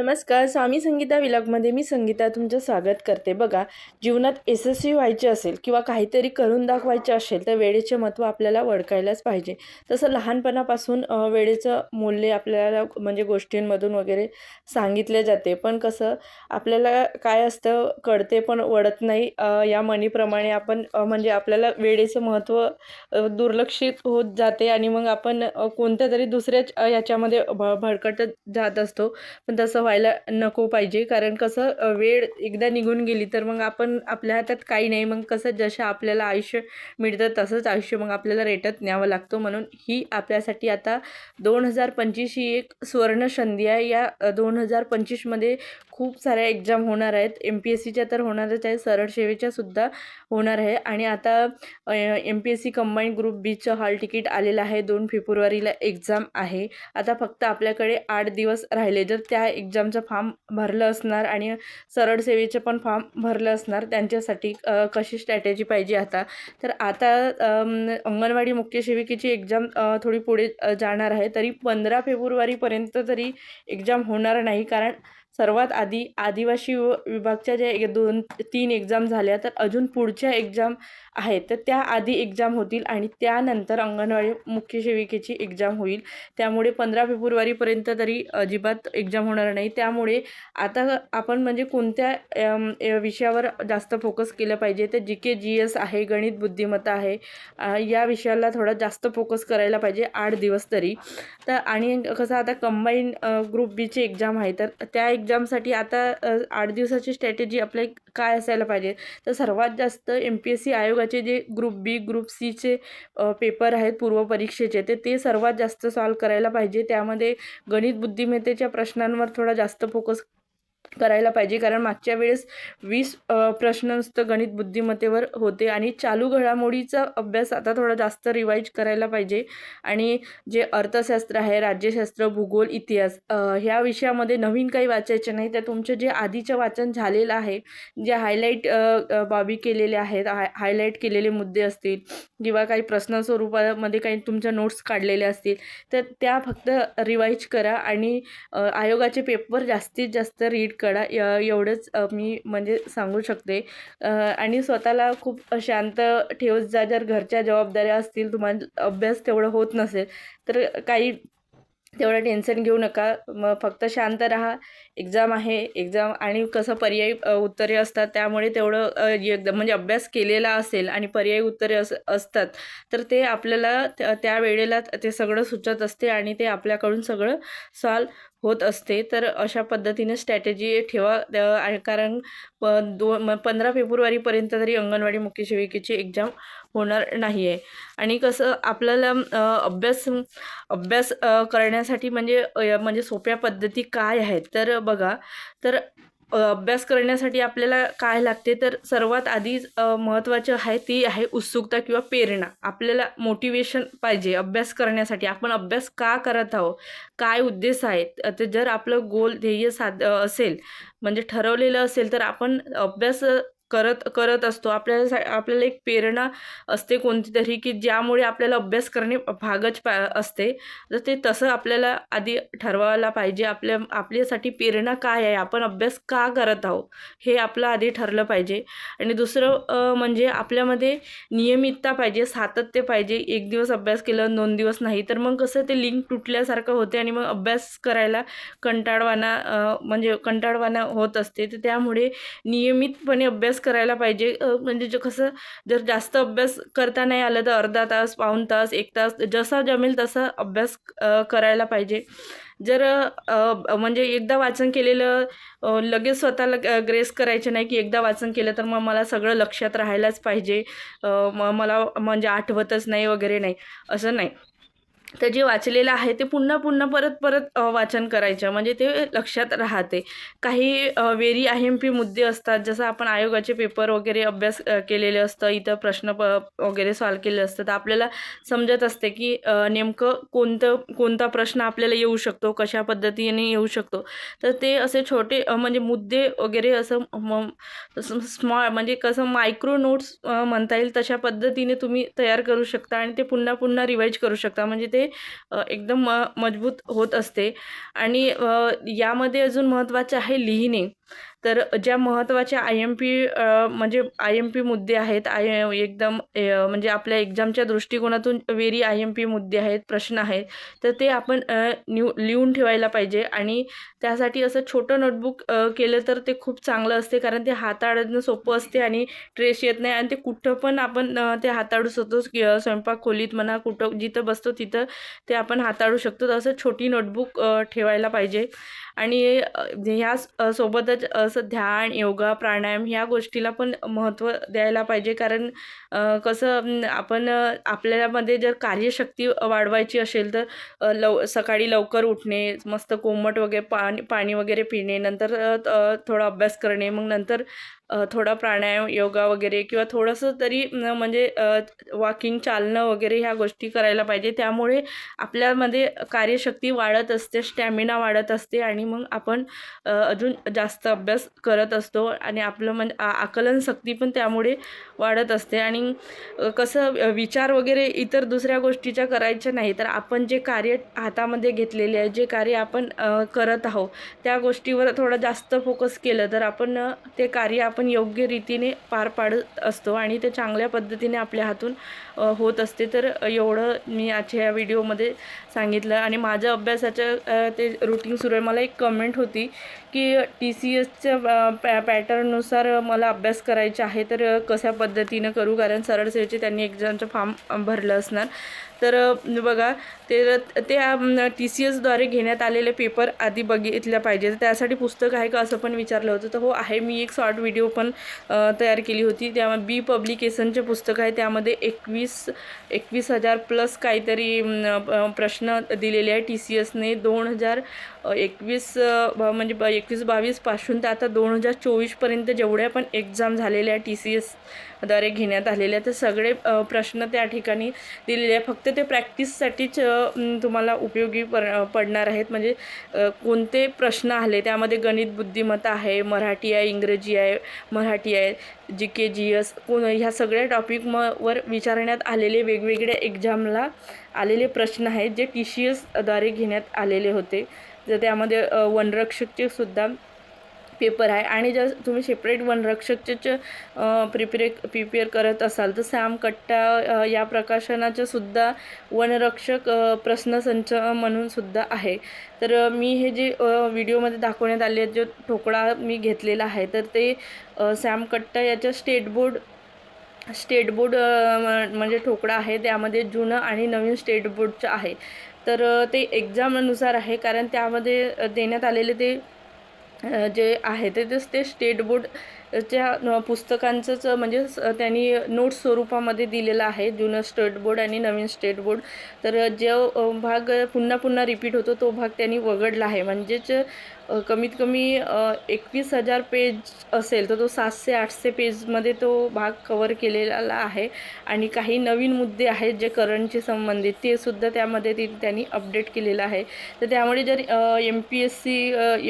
नमस्कार स्वामी संगीता विलॉगमध्ये मी संगीता तुमचं स्वागत करते. बघा जीवनात यशस्वी व्हायचे असेल किंवा काहीतरी करून दाखवायचे असेल तर वेळेचे महत्त्व आपल्याला ओळखायलाच पाहिजे. तसं लहानपणापासून वेळेचं मूल्य आपल्याला म्हणजे गोष्टींमधून वगैरे सांगितले जाते. पण कसं आपल्याला काय असतं कळते पण वळत नाही. या मनीप्रमाणे आपण म्हणजे आपल्याला वेळेचं महत्त्व दुर्लक्षित होत जाते आणि मग आपण कोणत्या तरी दुसऱ्याच याच्यामध्ये भ भडकटत जात असतो. पण तसं व्हायला नको पाहिजे. कारण कसं वेळ एकदा निघून गेली तर मग आपण आपल्या हातात काही नाही. मग कसं जसं आपल्याला आयुष्य मिळतं तसंच आयुष्य मग आपल्याला रेटत न्यावं लागतो. म्हणून ही आपल्यासाठी आता दोन हजार पंचवीस ही एक सुवर्ण संधी आहे. या दोन हजार पंचवीसमध्ये खूप साऱ्या एक्झाम होणार आहेत. एम पी एस सीच्या तर होणारच आहे. सरळ सेवेच्या सुद्धा होणार आहे. आणि आता M P S C combined group बीचं hall ticket आलेलं आहे. दोन फेब्रुवारीला एक्झाम आहे. आता फक्त आपल्याकडे आठ दिवस राहिले. जर त्या एक्झामचं फॉर्म भरलं असणार आणि सरळ सेवेचं पण फॉर्म भरलं असणार त्यांच्यासाठी कशी स्ट्रॅटेजी पाहिजे आता? तर आता अंगणवाडी मुख्य सेविकेची एक्झाम थोडी पुढे जाणार आहे. तरी पंधरा फेब्रुवारीपर्यंत तरी एक्झाम होणार नाही. कारण सर्वात आधी आदिवासी वि विभागच्या ज्या एक दोन तीन एक्झाम झाल्या तर अजून पुढच्या एक्झाम आहेत तर त्या आधी एक्झाम होतील आणि त्यानंतर अंगणवाडी मुख्य सेविकेची एक्झाम होईल. त्यामुळे पंधरा फेब्रुवारीपर्यंत तरी अजिबात एक्झाम होणार नाही. त्यामुळे आता आपण म्हणजे कोणत्या विषयावर जास्त फोकस केलं पाहिजे तर जी के जी एस आहे गणित बुद्धिमत्ता आहे या विषयाला थोडा जास्त फोकस करायला पाहिजे आठ दिवस तरी. तर आणि कसं आता कंबाईन ग्रुप बीची एक्झाम आहे तर त्या एक्झामसाठी आता आठ दिवसाची स्ट्रॅटेजी आपल्या काय असायला पाहिजे? तर सर्वात जास्त एम पी एस सी आयोगाचे जे ग्रुप बी ग्रुप सीचे पेपर आहेत पूर्वपरीक्षेचे ते ते सर्वात जास्त सॉल्व करायला पाहिजे. त्यामध्ये गणित बुद्धिमत्तेच्या प्रश्नांवर थोडा जास्त फोकस करायला पाहिजे. कारण मागच्या वेळेस वीस प्रश्नस्त गणित बुद्धिमत्तेवर होते आणि चालू घडामोडीचा अभ्यास आता थोडा जास्त रिवाईज करायला पाहिजे. आणि जे अर्थशास्त्र आहे राज्यशास्त्र भूगोल इतिहास ह्या विषयामध्ये नवीन काही वाचायचे नाही. तर तुमचं जे आधीचं वाचन झालेलं आहे जे हायलाईट बाबी केलेल्या आहेत हाय हायलाईट केलेले मुद्दे असतील किंवा काही प्रश्न स्वरूपामध्ये काही तुमच्या नोट्स काढलेल्या असतील तर त्या फक्त रिवाईज करा आणि आयोगाचे पेपर जास्तीत जास्त रीड कडा य एवढंच मी म्हणजे सांगू शकते. आणि स्वतःला खूप शांत ठेवत जा जर घरच्या जबाबदाऱ्या असतील तुम्हाला अभ्यास तेवढं होत नसेल तर काही तेवढं टेन्शन घेऊ नका. मग फक्त शांत राहा. एक्झाम आहे. एक्झाम आणि कसं पर्यायी उत्तरे असतात त्यामुळे तेवढं एकदम म्हणजे अभ्यास केलेला असेल आणि पर्यायी उत्तरे अस असतात तर ते आपल्याला त्या त्या वेळेला ते सगळं सुचत असते आणि ते आपल्याकडून सगळं सॉल्व होत असते. तर अशा पद्धतीने स्ट्रॅटेजी ठेवा कारण प दो पंधरा फेब्रुवारीपर्यंत तरी अंगणवाडी मुख्य सेविकेची एक्झाम होणार नाही आहे आणि कसं आपल्याला अभ्यास अभ्यास करण्यासाठी म्हणजे म्हणजे सोप्या पद्धती काय आहेत? तर बघा तर अभ्यास करण्यासाठी आपल्याला काय लागते? तर सर्वात आधी महत्त्वाचं आहे ती आहे उत्सुकता किंवा प्रेरणा. आपल्याला मोटिवेशन पाहिजे अभ्यास करण्यासाठी. आपण अभ्यास का करत आहोत? काय उद्देश आहेत? ते जर आपलं गोल ध्येय साध असेल म्हणजे ठरवलेलं असेल तर आपण अभ्यास करत करत असतो. आपल्याला सा आपल्याला एक प्रेरणा असते कोणती तरी की ज्यामुळे आपल्याला अभ्यास करणे भागच पा असते. तर ते तसं आपल्याला आधी ठरवायला पाहिजे. आपल्या आपल्यासाठी प्रेरणा काय आहे? आपण अभ्यास का करत आहोत? हे आपलं आधी ठरलं पाहिजे. आणि दुसरं म्हणजे आपल्यामध्ये नियमितता पाहिजे सातत्य पाहिजे. एक दिवस अभ्यास केलं दोन दिवस नाही तर मग कसं ते लिंक तुटल्यासारखं होते आणि मग अभ्यास करायला कंटाळवाणा म्हणजे कंटाळवाणा होत असते. तर त्यामुळे नियमितपणे अभ्यास करायला पाहिजे. म्हणजे जे कसं जर जास्त अभ्यास करता नाही आलं तर अर्धा तास पाऊण तास एक तास जसा जमेल तसा अभ्यास करायला पाहिजे. जर म्हणजे एकदा वाचन केलेलं लगेच स्वतःला ग्रेस करायचे नाही की एकदा वाचन केलं तर मग मला सगळं लक्षात राहायलाच पाहिजे. म मला म्हणजे आठवतच नाही वगैरे नाही. असं नाही. तर जे वाचलेलं आहे ते पुन्हा पुन्हा परत परत वाचन करायचं. म्हणजे ते लक्षात राहते. काही वेरी आय एम पी मुद्दे असतात. जसं आपण आयोगाचे पेपर वगैरे अभ्यास केलेले असतं इथं प्रश्न प वगैरे सॉल्व केले असतं तर आपल्याला समजत असते की नेमकं कोणतं कोणता प्रश्न आपल्याला येऊ शकतो कशा पद्धतीने येऊ शकतो. तर ते असे छोटे म्हणजे मुद्दे वगैरे असं म स्मॉ म्हणजे कसं मायक्रो नोट्स म्हणता येईल तशा पद्धतीने तुम्ही तयार करू शकता आणि ते पुन्हा पुन्हा रिवाईज करू शकता. म्हणजे ते ते एकदम म मजबूत होत असते. आणि यामध्ये अजून महत्त्वाचे आहे लिहिणे. तर ज्या महत्त्वाच्या आय एम पी म्हणजे आय एम पी मुद्दे आहेत आय एकदम म्हणजे आपल्या एक्झामच्या दृष्टिकोनातून वेरी आय एम पी मुद्दे आहेत प्रश्न आहेत तर ते आपण न्यू लिहून ठेवायला पाहिजे. आणि त्यासाठी असं छोटं नोटबुक केलं तर ते खूप चांगलं असते कारण ते हाताळणं सोपं असते आणि ट्रेस येत नाही आणि ते कुठं पण आपण ते हाताळू शकतो स्वयंपाक खोलीत म्हणा कुठं जिथं बसतो तिथं ते आपण हाताळू शकतो. तसं असं छोटी नोटबुक ठेवायला पाहिजे. आणि ह्या सोबतच असं ध्यान योगा प्राणायाम ह्या गोष्टीला पण महत्त्व द्यायला पाहिजे. कारण कसं आपण आपल्यामध्ये जर कार्यशक्ती वाढवायची असेल तर लव सकाळी लवकर उठणे मस्त कोमट वगैरे पाणी पाणी वगैरे पिणे नंतर थोडा अभ्यास करणे मग नंतर थोडा प्राणायाम योगा वगैरे किंवा थोडंसं तरी न, म्हणजे वॉकिंग चालणं वगैरे ह्या गोष्टी करायला पाहिजे. त्यामुळे आपल्यामध्ये कार्यशक्ती वाढत असते स्टॅमिना वाढत असते आणि मग आपण अजून जास्त अभ्यास करत असतो आणि आपलं म्हणजे आ- आकलन शक्ती पण त्यामुळे वाढत असते. आणि कसं विचार वगैरे इतर दुसऱ्या गोष्टीच्या करायच्या नाही तर आपण जे कार्य हातामध्ये घेतलेले आहे जे कार्य आपण करत आहोत त्या गोष्टीवर थोडं जास्त फोकस केलं तर आपण ते कार्य आपण योग्य रीतीने पार पाडत असतो आणि ते चांगल्या पद्धतीने आपल्या हातून होत असते. तर एवढं मी आजच्या या व्हिडिओमध्ये सांगितलं आणि माझ्या अभ्यासाच्या ते रुटीन सुरू आहे. मला एक कमेंट होती की टी सी एसच्या पॅ पॅटर्ननुसार मला अभ्यास करायचा आहे तर कशा पद्धतीनं करू? कारण सरळ सेवेचे त्यांनी एक्झामचं फॉर्म भरलं असणार. तर बघा ते त्या टी सी एसद्वारे घेण्यात आलेले पेपर आधी बघितल्या पाहिजे तर त्यासाठी पुस्तक आहे का असं पण विचारलं होतं. तर हो आहे. मी एक शॉर्ट व्हिडिओ पण तयार केली होती. त्या बी पब्लिकेशनचे पुस्तक आहे. त्यामध्ये एकवीस एकवीस हजार प्लस काहीतरी प्रश्न दिलेले आहे. टी सी एसने दोन हजार एकवीस ब- म्हणजे ब एकवीस बावीसपासून ते आता दोन हजार चोवीसपर्यंत जेवढ्या पण एक्झाम झालेल्या आहे टी सी एसद्वारे घेण्यात आलेल्या तर सगळे प्रश्न त्या ठिकाणी दिलेले आहे फक्त ते प्रॅक्टिससाठीच तुम्हाला उपयोगी पर पडणार आहेत. म्हणजे कोणते प्रश्न आले त्यामध्ये गणित बुद्धिमत्ता आहे मराठी आहे इंग्रजी आहे मराठी आहे जी के जी एस कोण ह्या सगळ्या टॉपिक म वर विचारण्यात आलेले वेगवेगळ्या एक्झामला आलेले प्रश्न आहेत जे टी सी एसद्वारे घेण्यात आलेले होते. तर त्यामध्ये वनरक्षकचे सुद्धा पेपर आहे. आणि जर तुम्ही सेपरेट वनरक्षकचे प्रिपेरे प्रिपेअर करत असाल तर सॅम कट्टा या प्रकाशनाचे सुद्धा वनरक्षक प्रश्नसंच म्हणून सुद्धा आहे. तर मी हे जे व्हिडिओमध्ये दाखवण्यात आले जो ठोकळा मी घेतलेला आहे तर ते अ, सॅम कट्टा याच्या स्टेट बोर्ड स्टेट बोर्ड म्हणजे ठोकळा आहे. त्यामध्ये जुनं आणि नवीन स्टेट बोर्डचं आहे. तर ते एक्झामनुसार आहे. कारण त्यामध्ये देण्यात आलेले ते जे आहे ते तेच ते स्टेट बोर्ड त्या पुस्तकांचंच म्हणजे स- त्यांनी नोट्स स्वरूपामध्ये दिलेलं आहे जुनं स्टेट बोर्ड आणि नवीन स्टेट बोर्ड. तर जो भाग पुन्हा पुन्हा रिपीट होतो तो भाग त्यांनी वगळला आहे. म्हणजेच कमीत कमी एकवीस हजार पेज असेल तर तो सातशे आठशे पेजमध्ये तो भाग कवर केलेला आहे. आणि काही नवीन मुद्दे आहेत जे करंटचे संबंधित ते सुद्धा त्यामध्ये ती त्यांनी अपडेट केलेलं आहे. तर त्यामुळे जर M P S C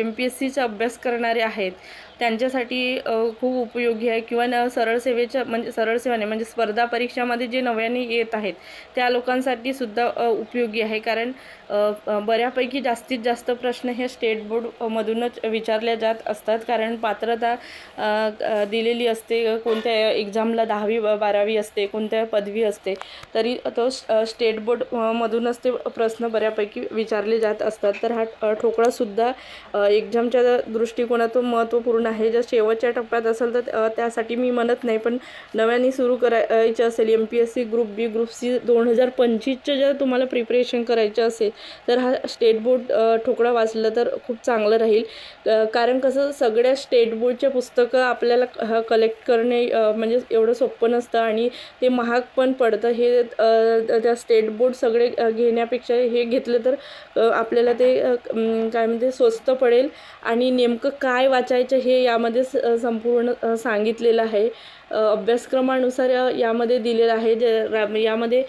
M P S सीचा अभ्यास करणारे आहेत त्यांच्यासाठी खूप उपयोगी आहे किंवा न सरळ सेवेच्या म्हणजे सरळ सेवाने म्हणजे स्पर्धा परीक्षामध्ये जे नव्याने येत आहेत त्या लोकांसाठी सुद्धा उपयोगी आहे. कारण बऱ्यापैकी जास्तीत जास्त प्रश्न हे स्टेट बोर्डमधूनच विचारले जात असतात. कारण पात्रता दिलेली असते. कोणत्या एक्झामला दहावी बारावी असते कोणत्या पदवी असते तरी तो स्टेट बोर्ड मधूनच ते प्रश्न बऱ्यापैकी विचारले जात असतात. तर हा ठोकळासुद्धा एक्झामच्या दृष्टिकोनातून महत्त्वपूर्ण आहे जर शेवटच्या टप्प्यात असेल तर त्यासाठी मी म्हणत नाही पण नव्याने सुरू करायचं असेल M P S C group B group C दोन हजार पंचवीसचं जर तुम्हाला प्रिपरेशन करायचं असेल तर हा स्टेट बोर्ड ठोकळा वाचलं तर खूप चांगलं राहील. कारण कसं सगळ्या स्टेट बोर्डच्या पुस्तकं आपल्याला कलेक्ट करणे म्हणजे एवढं सोपं नसतं आणि ते महाग पण पडतं. हे त्या स्टेट बोर्ड सगळे घेण्यापेक्षा हे घेतलं तर आपल्याला ते काय म्हणते स्वस्त पडेल. आणि नेमकं काय वाचायचं हे यामध्ये स- संपूर्ण सांगितलेलं आहे. अभ्यासक्रमानुसार यामध्ये दिलेलं आहे. जे रा म्हणजे यामध्ये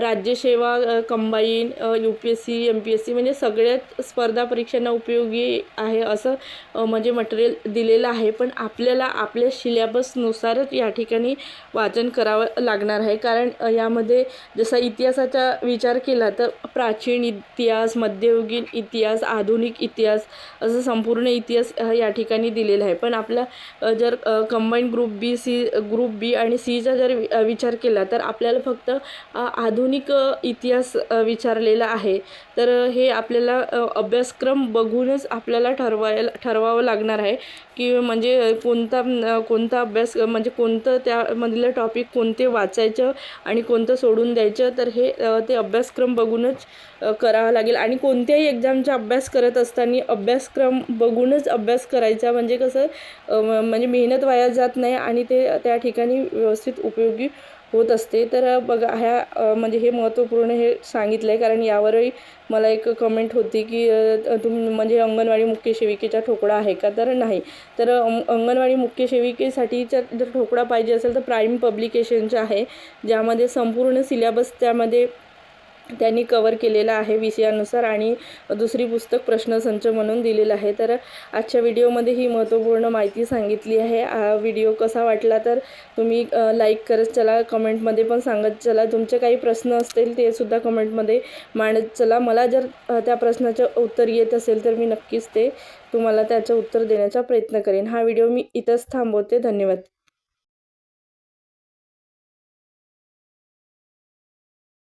राज्यसेवा combine U P S C M P S C म्हणजे सगळ्यात स्पर्धा परीक्षांना उपयोगी आहे असं म्हणजे मटेरियल दिलेलं आहे. पण आपल्याला आपल्या सिलेबसनुसारच या ठिकाणी वाचन करावं लागणार आहे. कारण यामध्ये जसा इतिहासाचा विचार केला तर प्राचीन इतिहास मध्ययुगीन इतिहास आधुनिक इतिहास असं संपूर्ण इतिहास या ठिकाणी दिलेला आहे. पण आपला जर combine group B C group B आणि सीचा जर वि- विचार केला तर आपल्याला फक्त आधुनिक इतिहास विचारलेला आहे. तर हे आपल्याला अभ्यासक्रम बघूनच आपल्याला ठरवायला ठरवावं लागणार आहे. की म्हणजे कोणता कोणता अभ्यास म्हणजे कोणतं त्यामधलं टॉपिक कोणते वाचायचं आणि कोणतं सोडून द्यायचं तर हे ते अभ्यासक्रम बघूनच करावं लागेल. आणि कोणत्याही एक्झामचा अभ्यास करत असताना अभ्यासक्रम बघूनच अभ्यास करायचा. म्हणजे कसं म्हणजे मेहनत वाया जात नाही आणि ते त्या ठिकाणी व्यवस्थित उपयोगी होत असते. तर बघा ह्या म्हणजे हे महत्त्वपूर्ण हे सांगितलं आहे कारण यावरही मला एक कमेंट होती की तुम तुम्ही म्हणजे अंगणवाडी मुख्य सेविकेचा ठोकळा आहे का? तर नाही. तर अंगणवाडी मुख्य सेविकेसाठीचा जर ठोकळा पाहिजे असेल तर प्राईम पब्लिकेशनचा आहे. ज्यामध्ये संपूर्ण सिलेबस त्यामध्ये त्यांनी कवर केलेला आहे विषयानुसार आणि दुसरी पुस्तक प्रश्नसंच म्हणून दिलेलं आहे. तर आजच्या व्हिडिओमध्ये ही महत्त्वपूर्ण माहिती सांगितली आहे. हा व्हिडिओ कसा वाटला तर तुम्ही लाईक करत चला. कमेंटमध्ये पण सांगत चला. तुमचे काही प्रश्न असतील ते सुद्धा कमेंटमध्ये मांडत चला. मला जर त्या प्रश्नाचं उत्तर येत असेल तर मी नक्कीच ते तुम्हाला त्याचं उत्तर देण्याचा प्रयत्न करेन. हा व्हिडिओ मी इथंच थांबवते. धन्यवाद.